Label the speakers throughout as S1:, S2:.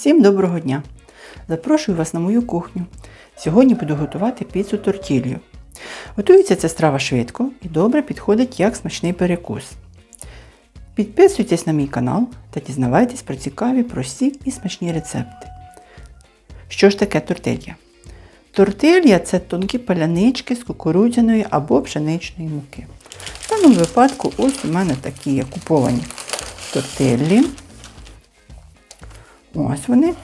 S1: Всім доброго дня! Запрошую вас на мою кухню. Сьогодні буду готувати піцу тортілью. Готується ця страва швидко і добре підходить як смачний перекус. Підписуйтесь на мій канал та дізнавайтесь про цікаві, прості і смачні рецепти. Що ж таке тортилья? Тортилья це тонкі палянички з кукурудзяної або пшеничної муки. В даному випадку ось у мене такі є куповані тортиллі. Ось вони.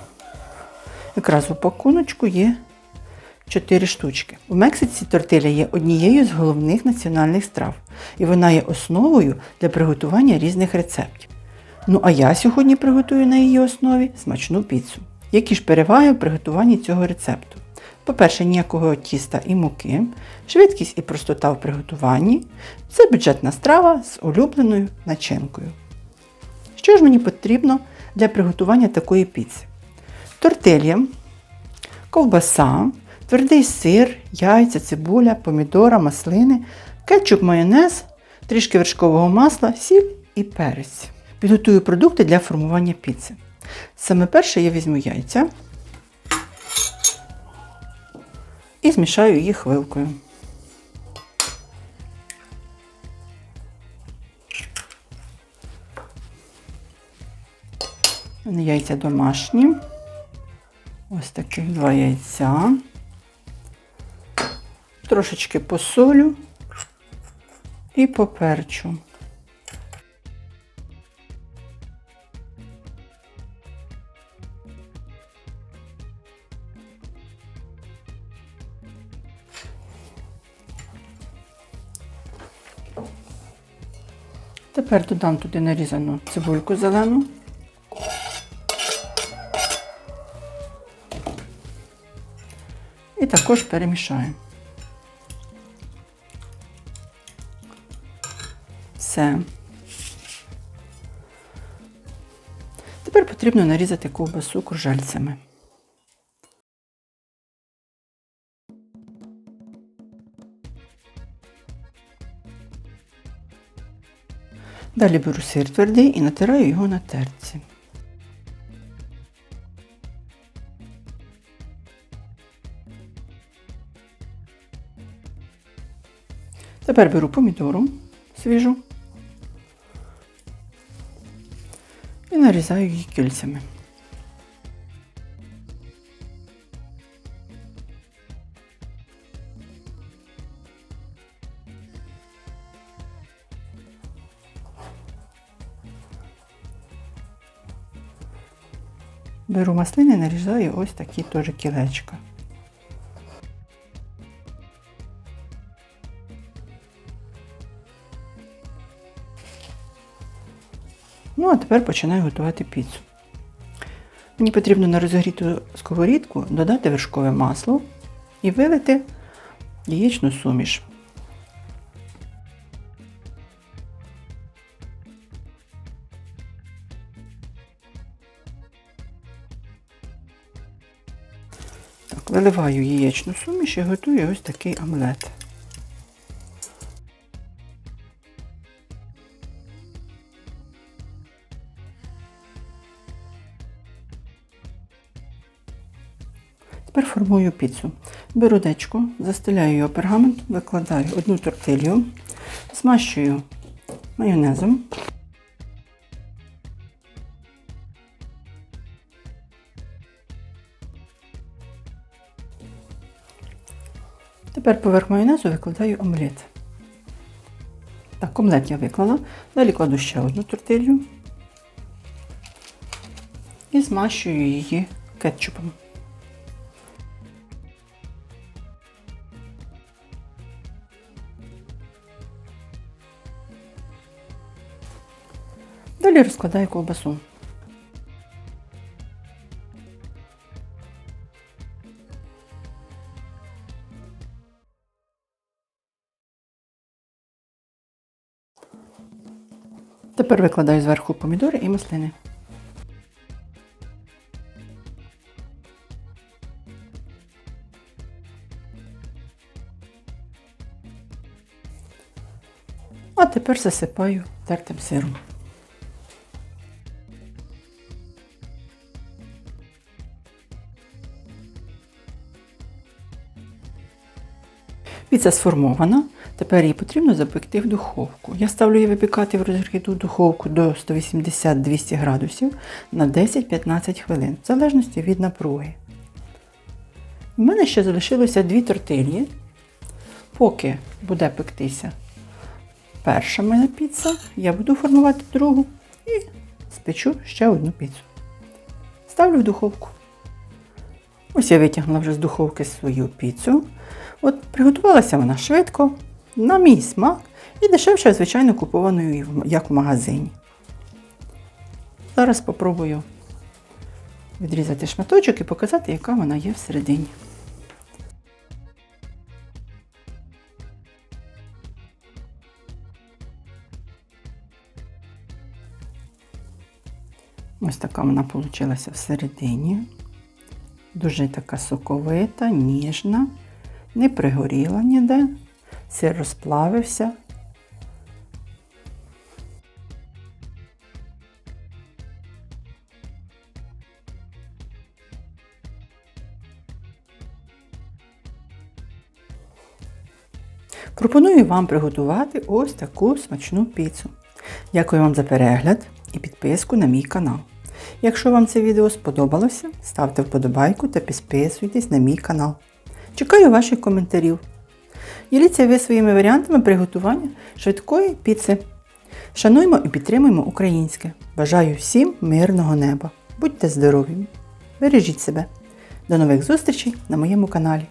S1: Якраз в упакуночку є 4 штучки. У Мексиці тортиля є однією з головних національних страв, і вона є основою для приготування різних рецептів. Ну а я сьогодні приготую на її основі смачну піцу. Які ж переваги в приготуванні цього рецепту? По-перше, ніякого тіста і муки, швидкість і простота в приготуванні це бюджетна страва з улюбленою начинкою. Що ж мені потрібно для приготування такої піци? Тортилья, ковбаса, твердий сир, яйця, цибуля, помідора, маслини, кетчуп, майонез, трішки вершкового масла, сіль і перець. Підготую продукти для формування піци. Саме перше я візьму яйця і змішаю їх вилкою. Яйця домашні. Ось таких два яйця. Трошечки посолю і поперчу. Тепер додам туди нарізану цибульку зелену. І також перемішаю. Все. Тепер потрібно нарізати ковбасу кружальцями. Далі беру сир твердий і натираю його на терці. Тепер беру помідору свіжу і нарізаю її кільцями. Беру маслини і нарізаю ось такі теж кілечка. Ну, а тепер починаю готувати піцу. Мені потрібно на розігріту сковорідку додати вершкове масло і вилити яєчну суміш. Так, виливаю яєчну суміш і готую ось такий омлет. Тепер формую піцу. Беру дечку, застеляю його пергаментом, викладаю одну тортилью, змащую майонезом. Тепер поверх майонезу викладаю омлет. Так, омлет я виклала. Далі кладу ще одну тортилью і змащую її кетчупом. Далі розкладаю ковбасу. Тепер викладаю зверху помідори і маслини. А тепер засипаю тертим сиром. Піца сформована. Тепер її потрібно запекти в духовку. Я ставлю її випікати в розігріту духовку до 180-200 градусів на 10-15 хвилин, в залежності від напруги. У мене ще залишилося дві тортильї. Поки буде пектися перша моя піца, я буду формувати другу і спечу ще одну піцу. Ставлю в духовку. Ось я витягнула вже з духовки свою піцу. От приготувалася вона швидко, на мій смак і дешевше, звичайно, купованою як в магазині. Зараз спробую відрізати шматочок і показати, яка вона є всередині. Ось така вона вийшла всередині. Дуже така соковита, ніжна, не пригоріла ніде, сир розплавився. Пропоную вам приготувати ось таку смачну піцу. Дякую вам за перегляд і підписку на мій канал. Якщо вам це відео сподобалося, ставте вподобайку та підписуйтесь на мій канал. Чекаю ваших коментарів. Діліться ви своїми варіантами приготування швидкої піци. Шануємо і підтримуємо українське. Бажаю всім мирного неба. Будьте здорові! Бережіть себе! До нових зустрічей на моєму каналі.